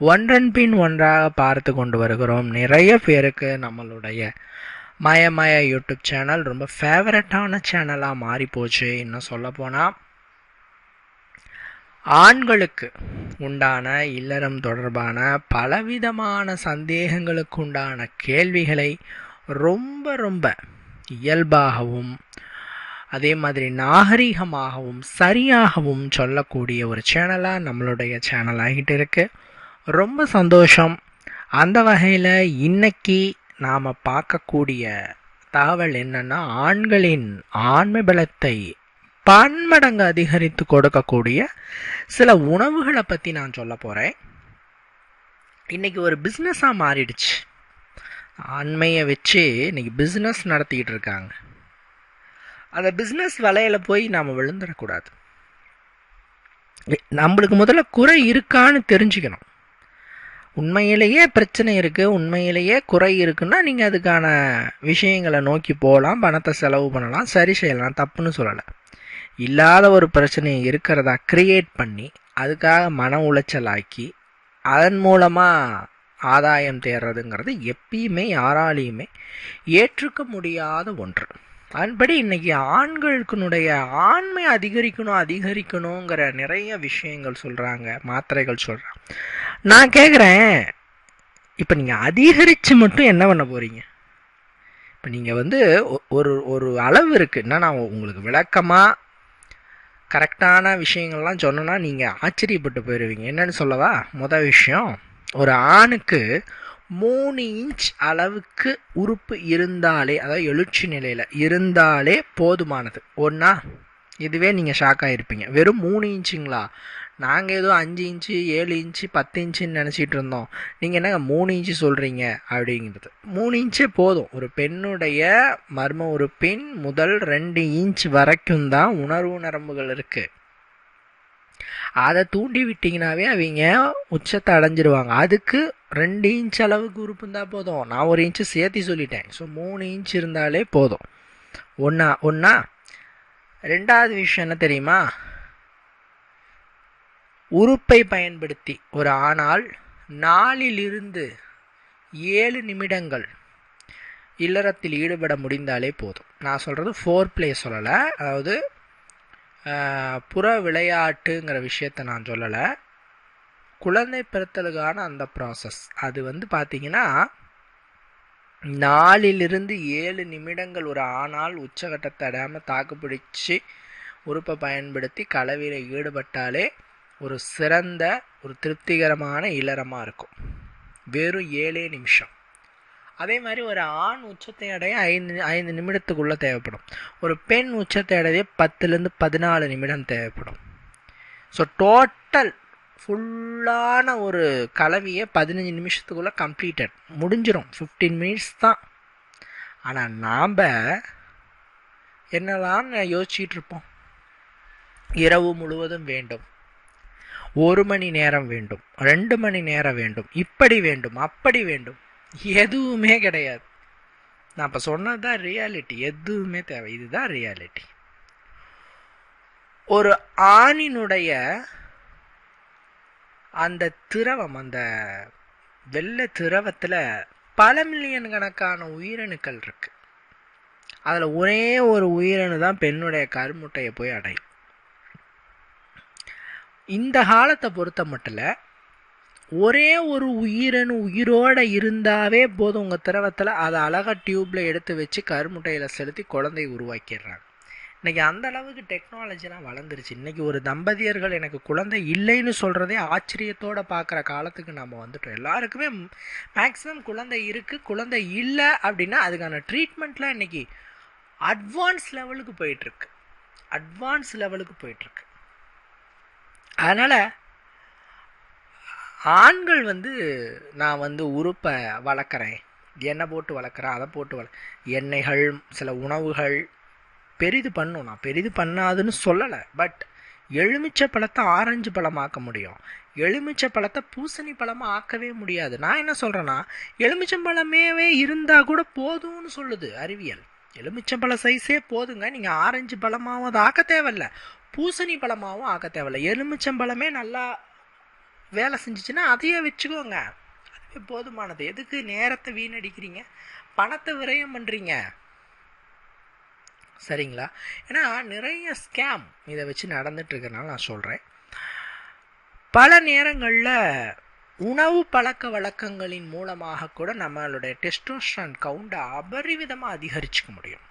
ஒன்றன் பின் ஒன்றாக பார்த்து கொண்டு வருகிறோம். நிறைய பேருக்கு நம்மளுடைய மயமய யூடியூப் சேனல் ரொம்ப ஃபேவரட்டான சேனலாக மாறி போச்சு இன்னும் சொல்லப்போனால் ஆண்களுக்கு உண்டான இல்லறம் தொடர்பான பலவிதமான சந்தேகங்களுக்கு உண்டான கேள்விகளை ரொம்ப ரொம்ப இயல்பாகவும் அதே மாதிரி நாகரிகமாகவும் சரியாகவும் சொல்லக்கூடிய ஒரு சேனலாக நம்மளுடைய சேனல் ஆகிட்டு இருக்குது ரொம்ப சந்தோஷம். அந்த வகையில் இன்னைக்கு நாம் பார்க்கக்கூடிய தகவல் என்னன்னா ஆண்களின் ஆண்மை பலத்தை பன்மடங்கு அதிகரித்து கொடுக்கக்கூடிய சில உணவுகளை பற்றி நான் சொல்ல போகிறேன் இன்றைக்கி ஒரு பிஸ்னஸாக மாறிடுச்சு. ஆண்மையை வச்சு இன்னைக்கு பிஸ்னஸ் நடத்திக்கிட்டு இருக்காங்க. அந்த பிஸ்னஸ் வலையில் போய் நாம் விழுந்துடக்கூடாது. நம்மளுக்கு முதல்ல குறை இருக்கான்னு தெரிஞ்சுக்கணும். உண்மையிலேயே பிரச்சனை இருக்குது உண்மையிலேயே குறை இருக்குன்னா நீங்கள் அதுக்கான விஷயங்களை நோக்கி போகலாம் பணத்தை செலவு பண்ணலாம் சரி செய்யலாம் தப்புன்னு சொல்லலை. இல்லாத ஒரு பிரச்சனையை இருக்கிறதா கிரியேட் பண்ணி அதுக்காக மன உளைச்சலாக்கி அதன் மூலமாக ஆதாயம் தேர்றதுங்கிறது எப்பயுமே யாராலையுமே ஏற்றுக்க முடியாத ஒன்று. அதன்படி இன்னைக்கு ஆண்களுக்குனுடைய ஆண்மை அதிகரிக்கணும் அதிகரிக்கணுங்கிற நிறைய விஷயங்கள் சொல்கிறாங்க மாத்திரைகள் சொல்கிறாங்க நான் கேட்குறேன் இப்போ நீங்கள் அதிகரித்து மட்டும் என்ன பண்ண போகிறீங்க இப்போ நீங்கள் வந்து ஒரு ஒரு அளவு இருக்குன்னா நான் உங்களுக்கு விளக்கமாக கரெக்டான விஷயங்கள்லாம் சொன்னோன்னா நீங்கள் ஆச்சரியப்பட்டு போயிடுவீங்க என்னன்னு சொல்லவா? மொதல் விஷயம் ஒரு ஆணுக்கு மூணு இன்ச் அளவுக்கு உறுப்பு இருந்தாலே அதாவது எழுச்சி நிலையில் இருந்தாலே போதுமானது. ஒன்றா இதுவே நீங்கள் ஷாக் ஆகிருப்பீங்க வெறும் மூணு இன்ச்சுங்களா நாங்கள் ஏதோ அஞ்சு இன்ச்சு ஏழு இன்ச்சு பத்து இன்ச்சுன்னு நினச்சிட்டு இருந்தோம். நீங்கள் என்னங்க மூணு இன்ச்சு சொல்கிறீங்க அப்படிங்கிறது. மூணு இன்ச்சே போதும். ஒரு பெண்ணுடைய மர்ம உறுப்பின் முதல் ரெண்டு இன்ச் வரைக்கும் தான் உணர்வு நரம்புகள் இருக்குது அதை தூண்டி விட்டிங்கனாவே அவங்க உச்சத்தை அடைஞ்சிருவாங்க. அதுக்கு ரெண்டு இன்ச் அளவுக்கு உறுப்பு இருந்தால் போதும். நான் ஒரு இன்ச்சு சேர்த்து சொல்லிட்டேன். ஸோ மூணு இன்ச் இருந்தாலே போதும். ஒன்றா ஒன்றா ரெண்டாவது விஷயம் என்ன தெரியுமா? உறுப்பை பயன்படுத்தி. ஒரு ஆனால் நாலிலிருந்து ஏழு நிமிடங்கள் இல்லறத்தில் ஈடுபட முடிந்தாலே போதும். நான் சொல்கிறது ஃபோர் பிளே சொல்லலை. அதாவது புற விளையாட்டுங்கிற விஷயத்த நான் சொல்லலை. குழந்தை பிறத்தலுக்கான அந்த ப்ராசஸ் அது வந்து பார்த்தீங்கன்னா நாலிலிருந்து ஏழு நிமிடங்கள் ஒரு ஆனால் உச்சகட்டத்தை அடையாமல் தாக்குப்பிடிச்சு உறுப்பை பயன்படுத்தி கலவையில் ஈடுபட்டாலே ஒரு சிறந்த ஒரு திருப்திகரமான இல்லறமாக இருக்கும். வெறும் ஏழே நிமிஷம். அதே மாதிரி ஒரு ஆண் உச்சத்தை அடைய ஐந்து ஐந்து நிமிடத்துக்குள்ளே தேவைப்படும். ஒரு பெண் உச்சத்தை அடைய பத்துலேருந்து பதினாலு நிமிடம் தேவைப்படும். ஸோ டோட்டல் ஃபுல்லான ஒரு கலவையை பதினஞ்சு நிமிஷத்துக்குள்ளே கம்ப்ளீட்டட் முடிஞ்சிடும் ஃபிஃப்டீன் மினிட்ஸ் தான். ஆனால் நாம் என்னெல்லாம் யோசிச்சுட்டு இருப்போம்? இரவு முழுவதும் வேண்டும். ஒரு மணி நேரம் வேண்டும் ரெண்டு மணி நேரம் வேண்டும் இப்படி வேண்டும் அப்படி வேண்டும். எதுவுமே கிடையாது. நான் இப்போ சொன்னது தான் ரியாலிட்டி எதுவுமே தேவை. இதுதான் ரியாலிட்டி ஒரு ஆணினுடைய அந்த திரவம் அந்த வெள்ளை திரவத்தில் பல மில்லியன் கணக்கான உயிரணுக்கள் இருக்கு. அதில் ஒரே ஒரு உயிரணு தான் பெண்ணுடைய கருமுட்டையை போய் அடையும். இந்த காலத்தை பொறுத்த மட்டும் ஒரே ஒரு உயிரனு உயிரோடு இருந்தாவே போதும். உங்கள் திரவத்தில் அதை அழகாக டியூப்பில் எடுத்து வச்சு கருமுட்டையில் செலுத்தி குழந்தையை உருவாக்கிடுறாங்க. இன்றைக்கி அந்த அளவுக்கு டெக்னாலஜிலாம் வளர்ந்துருச்சு. இன்றைக்கி ஒரு தம்பதியர்கள் எனக்கு குழந்தை இல்லைன்னு சொல்கிறதே ஆச்சரியத்தோடு பார்க்குற காலத்துக்கு நம்ம வந்துட்டோம். எல்லாருக்குமே மேக்ஸிமம் குழந்தை இருக்குது குழந்தை இல்லை அப்படின்னா அதுக்கான ட்ரீட்மெண்ட்லாம் இன்றைக்கி அட்வான்ஸ் லெவலுக்கு போயிட்டுருக்கு அட்வான்ஸ் லெவலுக்கு போயிட்டுருக்கு அதனால் ஆண்கள் வந்து நான் வந்து உறுப்பை வளர்க்குறேன். எண்ணெய் போட்டு வளர்க்குறேன் அதை போட்டு வள எண்ணெய்கள் சில உணவுகள் பெரிது பண்ணும். நான் பெரிது பண்ணாதுன்னு சொல்லலை. பட் எலுமிச்சை பழத்தை ஆரஞ்சு பழமாக்க முடியும். எலுமிச்சை பழத்தை பூசணி பழமாக ஆக்கவே முடியாது. நான் என்ன சொல்கிறேன்னா எலுமிச்சம்பழமேவே இருந்தால் கூட போதும்னு சொல்லுது அறிவியல். எலுமிச்சம்பழ சைஸே போதுங்க. நீங்கள் ஆரஞ்சு பழமாகவும் அதை ஆக்க தேவையில்ல. பூசணி பழமாகவும் ஆக்க தேவையில்ல. எலுமிச்சம்பழமே நல்லா வேலை செஞ்சுச்சுன்னா அதையே வச்சுக்கோங்க. அதுவே போதுமானது. எதுக்கு நேரத்தை வீணடிக்கிறீங்க? பணத்தை விரயம் பண்ணுறீங்க சரிங்களா? ஏன்னா நிறைய ஸ்கேம் இதை வச்சு நடந்துட்டுருக்கனால நான் சொல்கிறேன் பல நேரங்களில் உணவு பழக்க வழக்கங்களின் மூலமாக கூட நம்மளுடைய டெஸ்டோஸ்ட்ரான் கவுண்டை அபரிவிதமாக அதிகரிச்சுக்க முடியும்.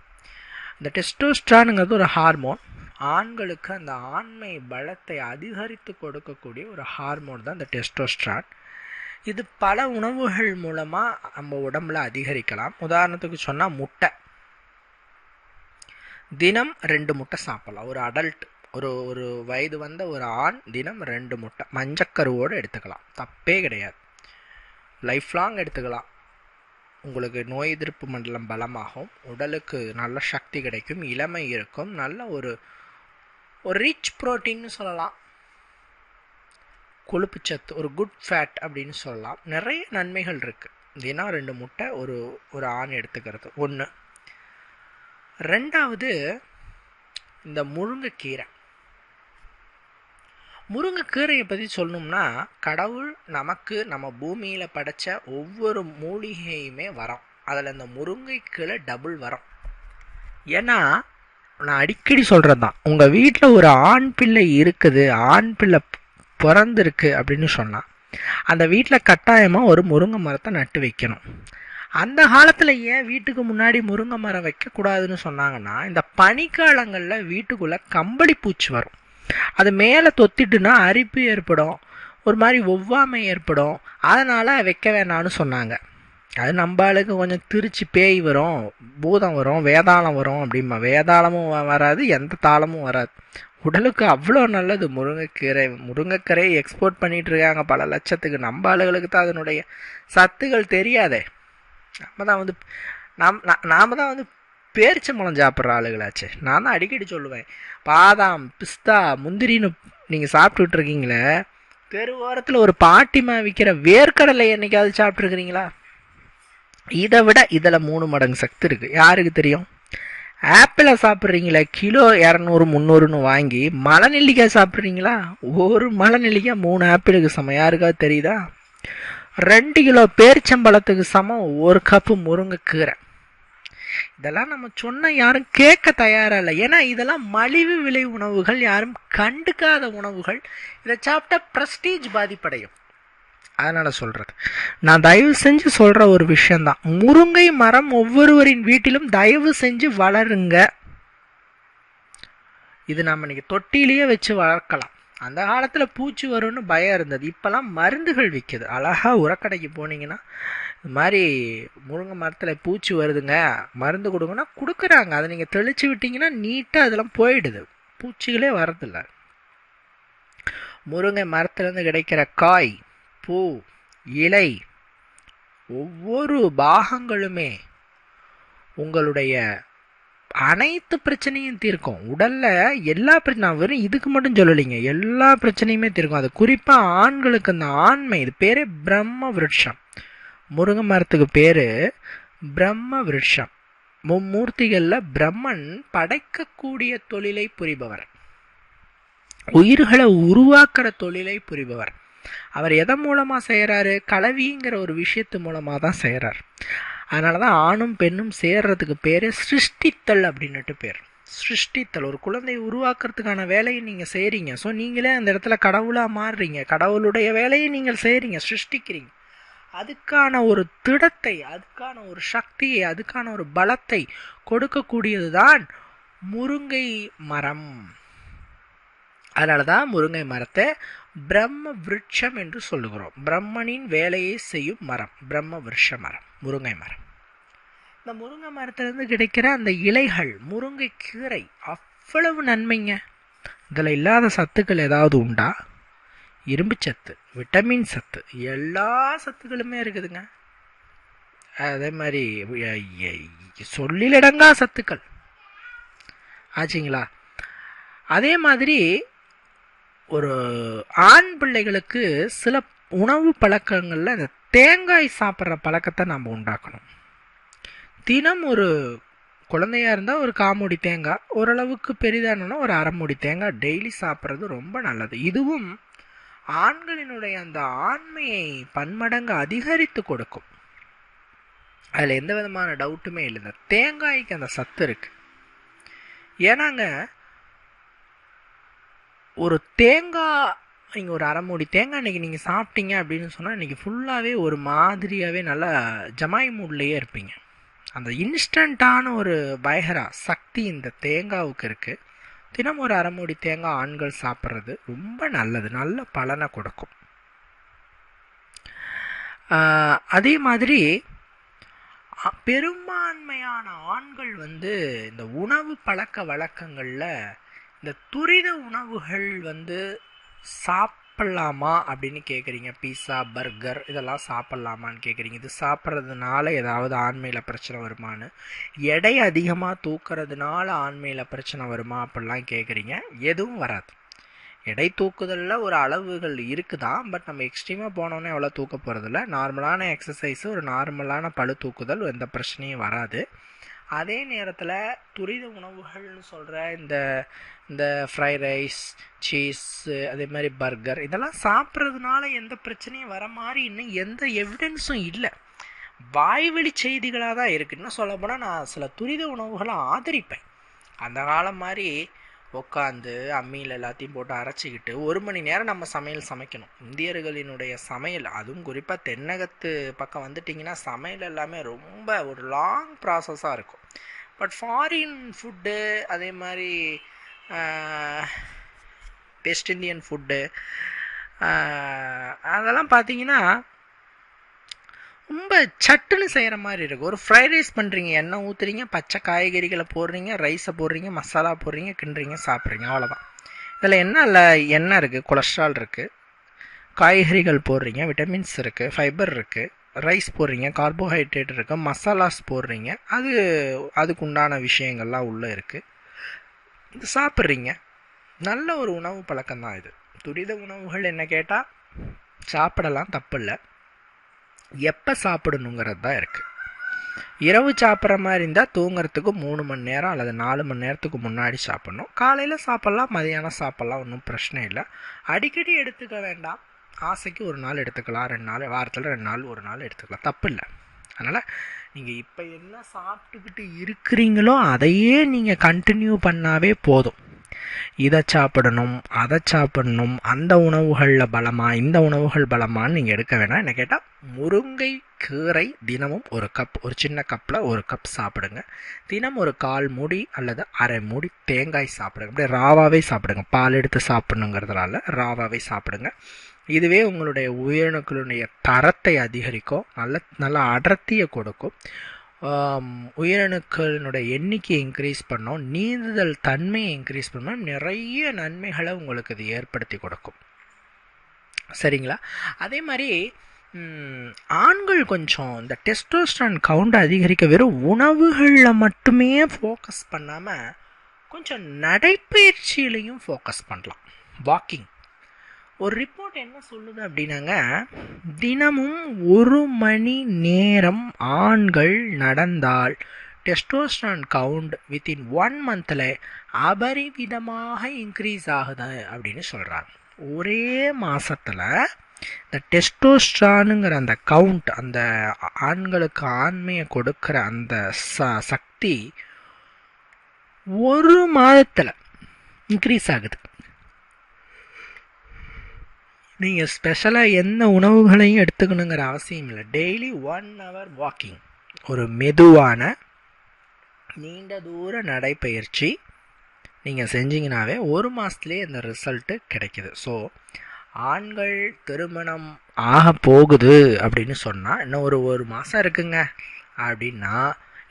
இந்த டெஸ்டோஸ்ட்ரானுங்கிறது ஒரு ஹார்மோன் ஆண்களுக்கு அந்த ஆண்மை பலத்தை அதிகரித்து கொடுக்கக்கூடிய ஒரு ஹார்மோன் தான் இந்த டெஸ்டோஸ்ட்ரான் இது பல உணவுகள் மூலமாக நம்ம உடம்புல அதிகரிக்கலாம். உதாரணத்துக்கு சொன்னால் முட்டை. தினம் ரெண்டு முட்டை சாப்பிடலாம். ஒரு அடல்ட் ஒரு ஒரு வயது வந்த ஒரு ஆண் தினம் ரெண்டு முட்டை. மஞ்சக்கருவோடு எடுத்துக்கலாம். தப்பே கிடையாது. லைஃப் லாங் எடுத்துக்கலாம். உங்களுக்கு நோய் எதிர்ப்பு மண்டலம் பலமாகும். உடலுக்கு நல்ல சக்தி கிடைக்கும். இளமை இருக்கும். நல்ல ஒரு ஒரு ரிச் ப்ரோட்டீன்னு சொல்லலாம். கொழுப்புச்சத்து ஒரு குட் ஃபேட் அப்படின்னு சொல்லலாம். நிறைய நன்மைகள் இருக்குது தினம் ரெண்டு முட்டை ஒரு ஒரு ஆண் எடுத்துக்கிறது. ஒன்று ரெண்டாவது இந்த முருங்கைக்கீரை. முருங்கைக்கீரையை பற்றி சொல்லணும்னா கடவுள் நமக்கு நம்ம பூமியில் படைச்ச ஒவ்வொரு மூலிகையுமே வரோம். அதில் இந்த முருங்கைக்கீரை டபுள் வரும். ஏன்னா நான் அடிக்கடி சொல்கிறது தான் உங்கள் வீட்டில் ஒரு ஆண் பிள்ளை இருக்குது ஆண் பிள்ளை பிறந்திருக்கு அப்படின்னு சொன்னால் அந்த வீட்டில் கட்டாயமாக ஒரு முருங்கை மரத்தை நட்டு வைக்கணும். அந்த காலத்தில் ஏன் வீட்டுக்கு முன்னாடி முருங்கை மரம் வைக்கக்கூடாதுன்னு சொன்னாங்கன்னா இந்த பனிக்காலங்களில் வீட்டுக்குள்ளே கம்பளி பூச்சி வரும். அது மேலே தொத்திட்டுனா அரிப்பு ஏற்படும் ஒரு மாதிரி ஒவ்வாமை ஏற்படும். அதனால் வைக்க வேணான்னு சொன்னாங்க. அது நம்ம ஆளுக்கு கொஞ்சம் திருச்சி பேய் வரும் பூதம் வரும் வேதாளம் வரும் அப்படிமா வேதாளமும் வராது எந்த தாளமும் வராது. உடலுக்கு அவ்வளோ நல்லது. முருங்கைக்கீரை முருங்கைக்கீரையை எக்ஸ்போர்ட் பண்ணிகிட்டு இருக்காங்க பல லட்சத்துக்கு. நம்ம ஆளுகளுக்கு தான் அதனுடைய சத்துகள் தெரியாதே. நம்ம தான் வந்து நாம் நாம் தான் வந்து பேரிச்சம்பழம் சாப்பிட்ற ஆளுகளாச்சு. நான் தான் அடிக்கடி சொல்லுவேன். பாதாம் பிஸ்தா முந்திரின்னு நீங்கள் சாப்பிட்டுட்டு இருக்கீங்களே தெருவோரத்தில் ஒரு பாட்டிமா விற்கிற வேர்க்கடலை என்னைக்காவது சாப்பிட்ருக்குறீங்களா இதை விட இதில் மூணு மடங்கு சக்தி இருக்குது யாருக்கு தெரியும்? ஆப்பிளை சாப்பிட்றீங்களே கிலோ இரநூறு முந்நூறுன்னு வாங்கி மலை நெல்லிக்காய் சாப்பிட்றீங்களா? ஒரு மலை நெல்லிக்காய் மூணு ஆப்பிளுக்கு சமம். யாருக்காவது தெரியுதா? ரெண்டு கிலோ பேரிச்சம்பழத்துக்கு சமம் ஒரு கப்பு முருங்கைக்கீரை. இதெல்லாம் நம்ம சொன்ன யாரும் கேட்க தயாராக இல்லை. ஏன்னா இதெல்லாம் மலிவு விலை உணவுகள் யாரும் கண்டுக்காத உணவுகள். இதை சாப்பிட்டா ப்ரஸ்டீஜ் பாதிப்படையும். அதனால் சொல்கிறது நான் தயவு செஞ்சு சொல்கிற ஒரு விஷயந்தான் முருங்கை மரம் ஒவ்வொருவரின் வீட்டிலும் தயவு செஞ்சு வளருங்க. இது நம்ம இன்றைக்கி தொட்டிலேயே வச்சு வளர்க்கலாம். அந்த காலத்தில் பூச்சி வரும்னு பயம் இருந்தது. இப்போல்லாம் மருந்துகள் விற்கிது அழகாக உரக்கடைக்கு போனீங்கன்னா இது மாதிரி முருங்கை மரத்தில் பூச்சி வருதுங்க மருந்து கொடுங்கன்னா கொடுக்குறாங்க. அதை நீங்கள் தெளித்து விட்டிங்கன்னா நீட்டாக அதெல்லாம் போயிடுது. பூச்சிகளே வரதில்லை. முருங்கை மரத்துலேருந்து கிடைக்கிற காய் பூ இலை ஒவ்வொரு பாகங்களுமே உங்களுடைய அனைத்து பிரச்சனையும் தீர்க்கும். உடலில் எல்லா பிரச்சனை வெறும் இதுக்கு மட்டும் சொல்லலைங்க. எல்லா பிரச்சனையுமே தீர்க்கும். அது குறிப்பாக ஆண்களுக்கு அந்த ஆண்மை இது பேர் பிரம்ம விருட்சம். முருங்கை மரத்துக்கு பேர் பிரம்ம விருட்சம். மும்மூர்த்திகளில் பிரம்மன் படைக்கக்கூடிய தொழிலை புரிபவர். உயிர்களை உருவாக்குற தொழிலை புரிபவர். அவர் எதன் மூலமாக செய்கிறாரு கலவிங்கிற ஒரு விஷயத்து மூலமாக தான் செய்கிறார் அதனால தான் ஆணும் பெண்ணும் சேர்றதுக்கு பேர் சிருஷ்டித்தல் அப்படின்னுட்டு பேர். சிருஷ்டித்தல் ஒரு குழந்தையை உருவாக்குறதுக்கான வேலையை நீங்கள் செய்கிறீங்க ஸோ நீங்களே அந்த இடத்துல கடவுளாக மாறுறீங்க. கடவுளுடைய வேலையை நீங்கள் செய்கிறீங்க சிருஷ்டிக்கிறீங்க. அதுக்கான ஒரு திடத்தை அதுக்கான ஒரு சக்தியை அதுக்கான ஒரு பலத்தை கொடுக்கக்கூடியது தான் முருங்கை மரம். அதனால தான் முருங்கை மரத்தை பிரம்ம விருட்சம் என்று சொல்லுகிறோம். பிரம்மனின் வேலையை செய்யும் மரம் பிரம்ம விருட்ச மரம் முருங்கை மரம். இந்த முருங்கை மரத்திலிருந்து கிடைக்கிற அந்த இலைகள் முருங்கை கீரை அவ்வளவு நன்மைங்க. இதில் இல்லாத சத்துக்கள் ஏதாவது உண்டா? இரும்பு சத்து விட்டமின் சத்து எல்லா சத்துக்களுமே இருக்குதுங்க. அதே மாதிரி சொல்லிலடங்கா சத்துக்கள். ஆச்சுங்களா? அதே மாதிரி ஒரு ஆண் பிள்ளைகளுக்கு சில உணவு பழக்கங்களில் இந்த தேங்காய் சாப்பிட்ற பழக்கத்தை நம்ம உண்டாக்கணும். தினம் ஒரு குழந்தையா இருந்தால் ஒரு காமூடி தேங்காய் ஓரளவுக்கு பெரிதானோன்னா ஒரு அரைமுடி தேங்காய் டெய்லி சாப்பிட்றது ரொம்ப நல்லது. இதுவும் ஆண்களினுடைய அந்த ஆண்மையை பன்மடங்கு அதிகரித்து கொடுக்கும். அதில் எந்த விதமான டவுட்டுமே இல்லை. இந்த தேங்காய்க்கு அந்த சத்து இருக்குது ஏன்னாங்க ஒரு தேங்காய் நீங்கள் ஒரு அரை மூடி தேங்காய் இன்றைக்கி நீங்கள் சாப்பிட்டீங்க அப்படின்னு சொன்னால் இன்றைக்கி ஃபுல்லாகவே ஒரு மாதிரியாகவே நல்லா ஜமாய் மூட்லேயே இருப்பீங்க. அந்த இன்ஸ்டண்ட்டான ஒரு பயகரா சக்தி இந்த தேங்காவுக்கு இருக்குது தினம் ஒரு அரை மூடி தேங்காய் ஆண்கள் சாப்பிட்றது ரொம்ப நல்லது. நல்ல பலனை கொடுக்கும். அதே மாதிரி பெரும்பான்மையான ஆண்கள் வந்து இந்த உணவு பழக்க வழக்கங்களில் இந்த துரித உணவுகள் வந்து சாப்பிட்லாமா அப்படின்னு கேட்குறீங்க பீஸா பர்கர் இதெல்லாம் சாப்பிட்லாமான்னு கேட்குறீங்க இது சாப்பிட்றதுனால ஏதாவது ஆண்மையில் பிரச்சனை வருமானு எடை அதிகமாக தூக்கிறதுனால ஆண்மையில் பிரச்சனை வருமா அப்படிலாம் கேட்குறீங்க எதுவும் வராது. எடை தூக்குதலில் ஒரு அளவுகள் இருக்குதான் பட் நம்ம எக்ஸ்ட்ரீமாக போனோன்னே எவ்வளோ தூக்க போகிறதில்ல நார்மலான எக்ஸசைஸு ஒரு நார்மலான பழு தூக்குதல் எந்த பிரச்சனையும் வராது. அதே நேரத்தில் துரித உணவுகள்னு சொல்கிற இந்த இந்த ஃப்ரைட் ரைஸ் சீஸு அதே மாதிரி பர்கர் இதெல்லாம் சாப்பிட்றதுனால எந்த பிரச்சனையும் வர மாதிரி இன்னும் எந்த எவிடன்ஸும் இல்லை. வாய்வெளி செய்திகளாக தான் இருக்குது இன்னும் சொல்லப்போனால் நான் சில துரித உணவுகளை ஆதரிப்பேன். அந்த காலம் மாதிரி உட்காந்து அம்மியில் எல்லாத்தையும் போட்டு அரைச்சிக்கிட்டு ஒரு மணி நேரம் நம்ம சமையல் சமைக்கணும். இந்தியர்களினுடைய சமையல் அதுவும் குறிப்பாக தென்னகத்து பக்கம் வந்துட்டிங்கன்னா சமையல் எல்லாமே ரொம்ப ஒரு லாங் ப்ராசஸாக இருக்கும். பட் ஃபாரின் ஃபுட்டு அதே மாதிரி வெஸ்ட் இண்டியன் ஃபுட்டு அதெல்லாம் பார்த்தீங்கன்னா ரொம்ப சட்டுன்னு செய்கிற மாதிரி இருக்குது ஒரு ஃப்ரைட் ரைஸ் பண்ணுறீங்க எண்ணெய் ஊற்றுறீங்க பச்சை காய்கறிகளை போடுறீங்க ரைஸை போடுறீங்க மசாலா போடுறீங்க கிண்டுறீங்க சாப்பிட்றீங்க அவ்வளோதான் இதில் என்ன இல்லை எண்ணெய் இருக்குது கொலஸ்ட்ரால் இருக்குது காய்கறிகள் போடுறீங்க விட்டமின்ஸ் இருக்குது ஃபைபர் இருக்குது ரைஸ் போடுறீங்க கார்போஹைட்ரேட் இருக்குது மசாலாஸ் போடுறீங்க அது அதுக்கு உண்டான விஷயங்கள்லாம் உள்ளே இருக்குது இது சாப்பிட்றீங்க. நல்ல ஒரு உணவு பழக்கம் தான் இது. துரித உணவுகள் என்ன கேட்டால் சாப்பிடலாம் தப்பு இல்லை எப்போ சாப்பிடணுங்கிறது தான் இருக்குது இரவு சாப்பிட்ற மாதிரி இருந்தால் தூங்குறதுக்கு மூணு மணி நேரம் அல்லது நாலு மணி நேரத்துக்கு முன்னாடி சாப்பிட்ணும். காலையில் சாப்பிட்லாம் மதியானம் சாப்பிட்லாம் ஒன்றும் பிரச்சனை இல்லை. அடிக்கடி எடுத்துக்க வேண்டாம். ஆசைக்கு ஒரு நாள் எடுத்துக்கலாம் ரெண்டு நாள் வாரத்தில் ரெண்டு நாள் ஒரு நாள் எடுத்துக்கலாம். தப்பு இல்லை. அதனால் நீங்கள் இப்போ என்ன சாப்பிட்டுக்கிட்டு இருக்கிறீங்களோ அதையே நீங்கள் கண்டினியூ பண்ணாவே போதும். இதை சாப்பிடணும் அதை சாப்பிடணும் அந்த உணவுகளில் பலமா இந்த உணவுகள் பலமான்னு நீங்கள் எடுக்க வேணாம். என்ன கேட்டால் முருங்கை கீரை தினமும் ஒரு கப் ஒரு சின்ன கப்பில் ஒரு கப் சாப்பிடுங்க. தினம் ஒரு கால் மூடி அல்லது அரை மூடி தேங்காய் சாப்பிடுங்க. அப்படியே ராவாவே சாப்பிடுங்க. பால் எடுத்து சாப்பிடணுங்கிறதுனால ராவாவே சாப்பிடுங்க. இதுவே உங்களுடைய உயிரணுக்களுடைய தரத்தை அதிகரிக்கும். நல்ல நல்ல அடர்த்தியை கொடுக்கும். உயிரணுக்களினுடைய எண்ணிக்கை இன்க்ரீஸ் பண்ணோம் நீந்துதல் தன்மையை இன்க்ரீஸ் பண்ணோம் நிறைய நன்மைகளை உங்களுக்கு இது ஏற்படுத்தி கொடுக்கும். சரிங்களா? அதே மாதிரி ஆண்கள் கொஞ்சம் இந்த டெஸ்டோஸ்டான் கவுண்ட் அதிகரிக்க வெறும் உணவுகளில் மட்டுமே ஃபோக்கஸ் பண்ணாமல் கொஞ்சம் நடைப்பயிற்சியிலையும் ஃபோக்கஸ் பண்ணலாம். வாக்கிங் ஒரு ரிப்போர்ட் என்ன சொல்லுது அப்படின்னாங்க தினமும் ஒரு மணி நேரம் ஆண்கள் நடந்தால் டெஸ்டோஸ்டான் கவுண்ட் வித்தின் ஒன் மந்தில் அபரிவிதமாக இன்க்ரீஸ் ஆகுது அப்படின்னு சொல்கிறாங்க ஒரே மாதத்தில் இந்த டெஸ்டோஸ்டானுங்கிற அந்த கவுண்ட் அந்த ஆண்களுக்கு ஆண்மையை கொடுக்குற அந்த ச சக்தி ஒரு மாதத்தில் இன்க்ரீஸ் ஆகுது. நீங்கள் ஸ்பெஷலாக எந்த உணவுகளையும் எடுத்துக்கணுங்கிற அவசியம் இல்லை. டெய்லி ஒன் ஹவர் வாக்கிங் ஒரு மெதுவான நீண்ட தூர நடைப்பயிற்சி நீங்கள் செஞ்சீங்கனாவே ஒரு மாதத்துலேயே இந்த ரிசல்ட்டு கிடைக்கிது. ஸோ ஆண்கள் திருமணம் ஆக போகுது அப்படின்னு சொன்னால் இன்னும் ஒரு ஒரு மாதம் இருக்குங்க. அப்படின்னா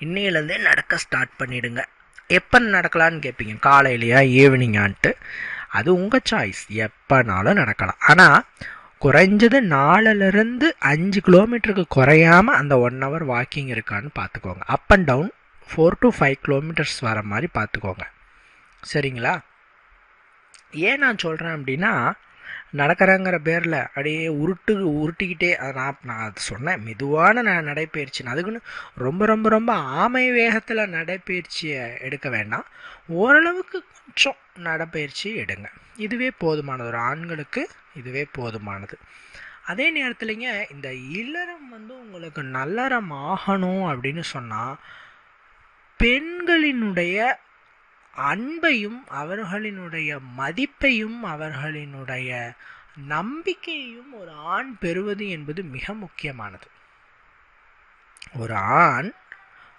இன்னையிலேருந்தே நடக்க ஸ்டார்ட் பண்ணிவிடுங்க எப்போ நடக்கலான்னு கேட்பீங்க காலையிலையா ஈவினிங்கான்ட்டு அது உங்கள் சாய்ஸ் எப்போனாலும் நடக்கலாம். ஆனால் குறைஞ்சது நாலுலேருந்து அஞ்சு கிலோமீட்டருக்கு குறையாமல் அந்த ஒன் ஹவர் வாக்கிங் இருக்கான்னு பார்த்துக்கோங்க up and down four to five kilometres வர மாதிரி பார்த்துக்கோங்க சரிங்களா? ஏன் நான் சொல்கிறேன் அப்படின்னா நடக்கிறேங்கிற பேரில் அப்படியே உருட்டு உருட்டிக்கிட்டே அதை நான் நான் அது சொன்னேன். மெதுவான ந நடைப்பயிற்சி. அதுக்குன்னு ரொம்ப ரொம்ப ரொம்ப ஆமை வேகத்தில் நடைப்பயிற்சியை எடுக்க வேண்டாம். ஓரளவுக்கு கொஞ்சம் நடைப்பயிற்சி எடுங்க. இதுவே போதுமானது. ஒரு ஆண்களுக்கு இதுவே போதுமானது. அதே நேரத்துலைங்க இந்த இல்லறம் வந்து உங்களுக்கு நல்லறம் ஆகணும் அப்படின்னு சொன்னால் பெண்களினுடைய அன்பையும் அவர்களினுடைய மதிப்பையும் அவர்களினுடைய நம்பிக்கையையும் ஒரு ஆண் பெறுவது என்பது மிக முக்கியமானது. ஒரு ஆண்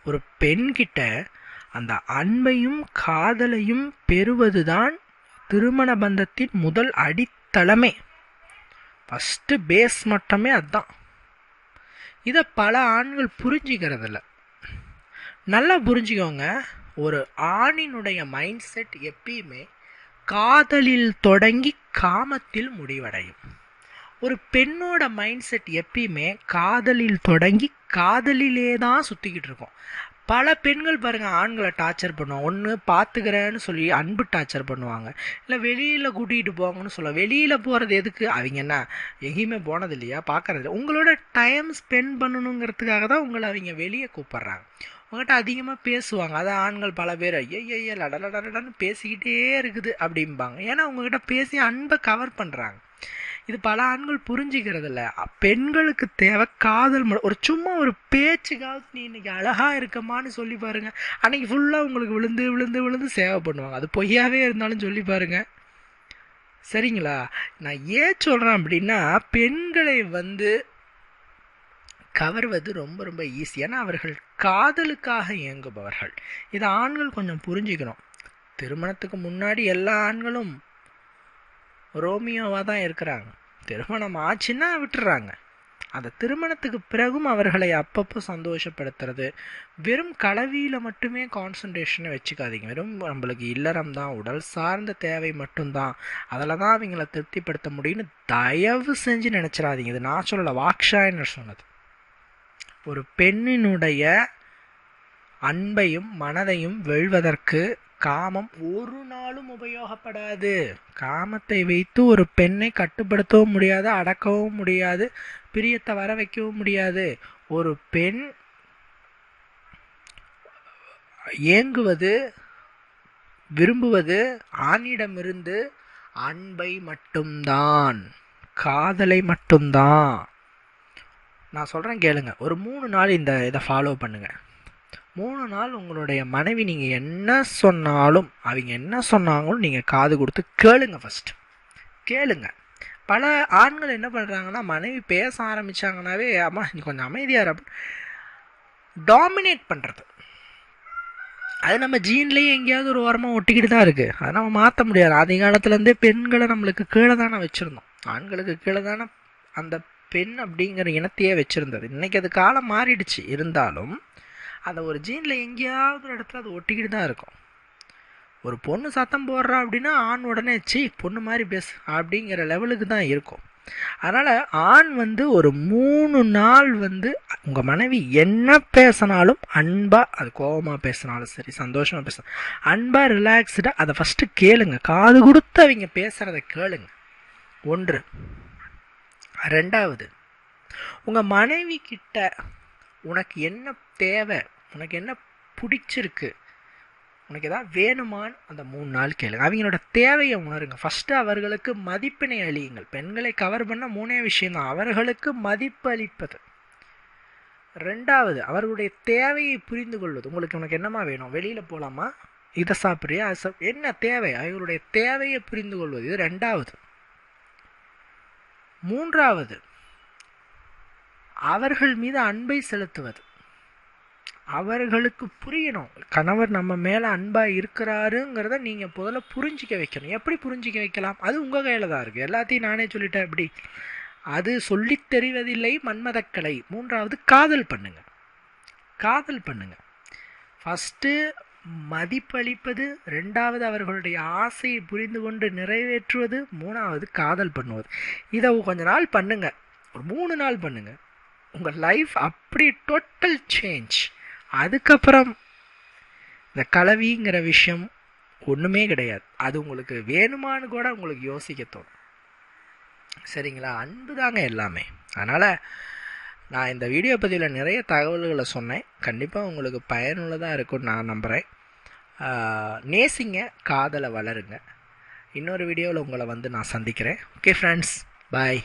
ஒரு பெண்கிட்ட அந்த அன்பையும் காதலையும் பெறுவதுதான் திருமண பந்தத்தின் முதல் அடித்தளமே. ஃபஸ்ட்டு பேஸ் மட்டமே அதுதான் இதை பல ஆண்கள் புரிஞ்சிக்கிறதில்ல. நல்லா புரிஞ்சுக்கோங்க. ஒரு ஆணினுடைய மைண்ட் செட் எப்பயுமே காதலில் தொடங்கி காமத்தில் முடிவடையும். ஒரு பெண்ணோட மைண்ட் செட் எப்பயுமே காதலில் தொடங்கி காதலிலே தான் சுற்றிக்கிட்டு இருக்கும். பல பெண்கள் பாருங்கள் ஆண்களை டார்ச்சர் பண்ணுவாங்க ஒன்று பார்த்துக்கிறேன்னு சொல்லி அன்பு டார்ச்சர் பண்ணுவாங்க. இல்லை வெளியில் கூட்டிகிட்டு போங்கன்னு சொல்லுவாங்க வெளியில் போகிறது எதுக்கு? அவங்க என்ன எங்கேயுமே போனது இல்லையா பார்க்குறது உங்களோட டைம் ஸ்பெண்ட் பண்ணணுங்கிறதுக்காக தான் உங்களை அவங்க வெளியே கூப்பிட்றாங்க. உங்ககிட்ட அதிகமாக பேசுவாங்க. அதான் ஆண்கள் பல பேர் ஐயய்ய லடலடன்னு பேசிக்கிட்டே இருக்குது அப்படிம்பாங்க. ஏன்னா உங்ககிட்ட பேசி அன்பை கவர் பண்ணுறாங்க இது பல ஆண்கள் புரிஞ்சிக்கிறது இல்லை பெண்களுக்கு தேவை காதல் ஒரு சும்மா ஒரு பேச்சுக்காவது நீ இன்னைக்கு அழகா இருக்கமான்னு சொல்லி பாருங்க. அன்னைக்கு ஃபுல்லாக உங்களுக்கு விழுந்து விழுந்து விழுந்து சேவை பண்ணுவாங்க. அது பொய்யாவே இருந்தாலும் சொல்லி பாருங்க. சரிங்களா? நான் ஏன் சொல்கிறேன் அப்படின்னா பெண்களை வந்து கவர்வது ரொம்ப ரொம்ப ஈஸி ஏன்னா அவர்கள் காதலுக்காக இயங்குபவர்கள். இதை ஆண்கள் கொஞ்சம் புரிஞ்சுக்கணும். திருமணத்துக்கு முன்னாடி எல்லா ஆண்களும் ரோமியோவாக தான் இருக்கிறாங்க. திருமணம் ஆச்சுன்னா விட்டுறாங்க. அந்த திருமணத்துக்கு பிறகும் அவர்களை அப்பப்போ சந்தோஷப்படுத்துறது. வெறும் கலவியில் மட்டுமே கான்சன்ட்ரேஷனை வச்சுக்காதீங்க. வெறும் நம்மளுக்கு இல்லறம் தான் உடல் சார்ந்த தேவை மட்டும்தான். அதில் தான் அவங்கள திருப்திப்படுத்த முடியும்னு தயவு செஞ்சு நினச்சிடாதீங்க. இது நான் சொல்லலை வாக்ஷாயினர் சொன்னது. ஒரு பெண்ணினுடைய அன்பையும் மனதையும் வெல்வதற்கு காமம் ஒரு நாளும் உபயோகப்படாது. காமத்தை வைத்து ஒரு பெண்ணை கட்டுப்படுத்தவும் முடியாது அடக்கவும் முடியாது பிரியத்தை வர வைக்கவும் முடியாது. ஒரு பெண் ஏங்குவது விரும்புவது ஆணிடமிருந்து அன்பை மட்டும்தான் காதலை மட்டும்தான். நான் சொல்கிறேன் கேளுங்க. ஒரு மூணு நாள் இந்த இதை ஃபாலோ பண்ணுங்கள் மூணு நாள் உங்களுடைய மனைவி நீங்கள் என்ன சொன்னாலும் அவங்க என்ன சொன்னாங்களும் நீங்கள் காது கொடுத்து கேளுங்க ஃபஸ்ட்டு கேளுங்க. பல ஆண்கள் என்ன பண்ணுறாங்கன்னா மனைவி பேச ஆரம்பித்தாங்கனாவே அம்மா நீ கொஞ்சம் அமைதியாக இரு. டாமினேட் பண்ணுறது அது நம்ம ஜீன்லேயே எங்கேயாவது ஒரு ஓரமாக ஒட்டிக்கிட்டு தான் இருக்குது அதை நம்ம மாற்ற முடியாது. ஆதி காலத்துலேருந்தே பெண்களை நம்மளுக்கு கீழே தானே வச்சுருந்தோம். ஆண்களுக்கு கீழே தானே அந்த பெண் அப்படிங்கிற இனத்தையே வச்சுருந்தது. இன்றைக்கி அது காலம் மாறிடுச்சு. இருந்தாலும் அதை ஒரு ஜீனில் எங்கேயாவது ஒரு இடத்துல அது ஒட்டிக்கிட்டு தான் இருக்கும். ஒரு பொண்ணு சத்தம் போடுறா அப்படின்னா ஆண் உடனே சி பொண்ணு மாதிரி பேசு அப்படிங்கிற லெவலுக்கு தான் இருக்கும். அதனால் ஆண் வந்து ஒரு மூணு நாள் வந்து உங்கள் மனைவி என்ன பேசினாலும் அன்பாக அது கோபமாக பேசினாலும் சரி சந்தோஷமாக பேச அன்பாக ரிலாக்ஸ்டாக அதை ஃபஸ்ட்டு கேளுங்க. காது கொடுத்து அவங்க பேசுகிறத கேளுங்க. ஒன்று ரெண்டாவது உங்கள் மனைவி கிட்ட உனக்கு என்ன தேவை உனக்கு என்ன பிடிச்சிருக்கு உனக்கு எதாவது வேணுமான்னு அந்த மூணு நாள் கேளுங்க. அவங்களோட தேவையை உணருங்க. ஃபஸ்ட்டு அவர்களுக்கு மதிப்பினை அழியுங்கள் பெண்களை கவர் பண்ண மூணே விஷயம்தான். அவர்களுக்கு மதிப்பு அளிப்பது. ரெண்டாவது அவர்களுடைய தேவையை புரிந்து கொள்வது. உங்களுக்கு உனக்கு என்னமா வேணும்? வெளியில் போகலாமா இதை சாப்பிட்றியா? என்ன தேவை அவர்களுடைய தேவையை புரிந்து கொள்வது. இது ரெண்டாவது. மூன்றாவது அவர்கள் மீது அன்பை செலுத்துவது. அவர்களுக்கு புரியணும் கணவர் நம்ம மேலே அன்பாக இருக்கிறாருங்கிறத நீங்கள் முதல்ல புரிஞ்சிக்க வைக்கணும். எப்படி புரிஞ்சிக்க வைக்கலாம்? அது உங்கள் கையில் தான் இருக்குது எல்லாத்தையும் நானே சொல்லிட்டேன் எப்படி? அது சொல்லித் தெரிவதில்லை மன்மதக்கலை. மூன்றாவது காதல் பண்ணுங்க. காதல் பண்ணுங்க. ஃபஸ்ட்டு மதிப்பளிப்பது ரெண்டாவது அவர்களுடைய ஆசையை புரிந்து கொண்டு நிறைவேற்றுவது மூணாவது காதல் பண்ணுவது. இதை கொஞ்ச நாள் பண்ணுங்க. ஒரு மூணு நாள் பண்ணுங்க. உங்கள் லைஃப் அப்படி டோட்டல் சேஞ்ச் அதுக்கப்புறம் இந்த கலவிங்கிற விஷயம் ஒன்றுமே கிடையாது. அது உங்களுக்கு வேணுமான்னு கூட உங்களுக்கு யோசிக்க தோணும். சரிங்களா? அன்பு தாங்க எல்லாமே. அதனால் நான் இந்த வீடியோ பதிவில் நிறைய தகவல்களை சொன்னேன். கண்டிப்பாக உங்களுக்கு பயனுள்ளதாக இருக்கும்னு நான் நம்புகிறேன் நேசிங்க காதலை வளருங்க. இன்னொரு வீடியோவில் உங்களை வந்து நான் சந்திக்கிறேன். Okay friends bye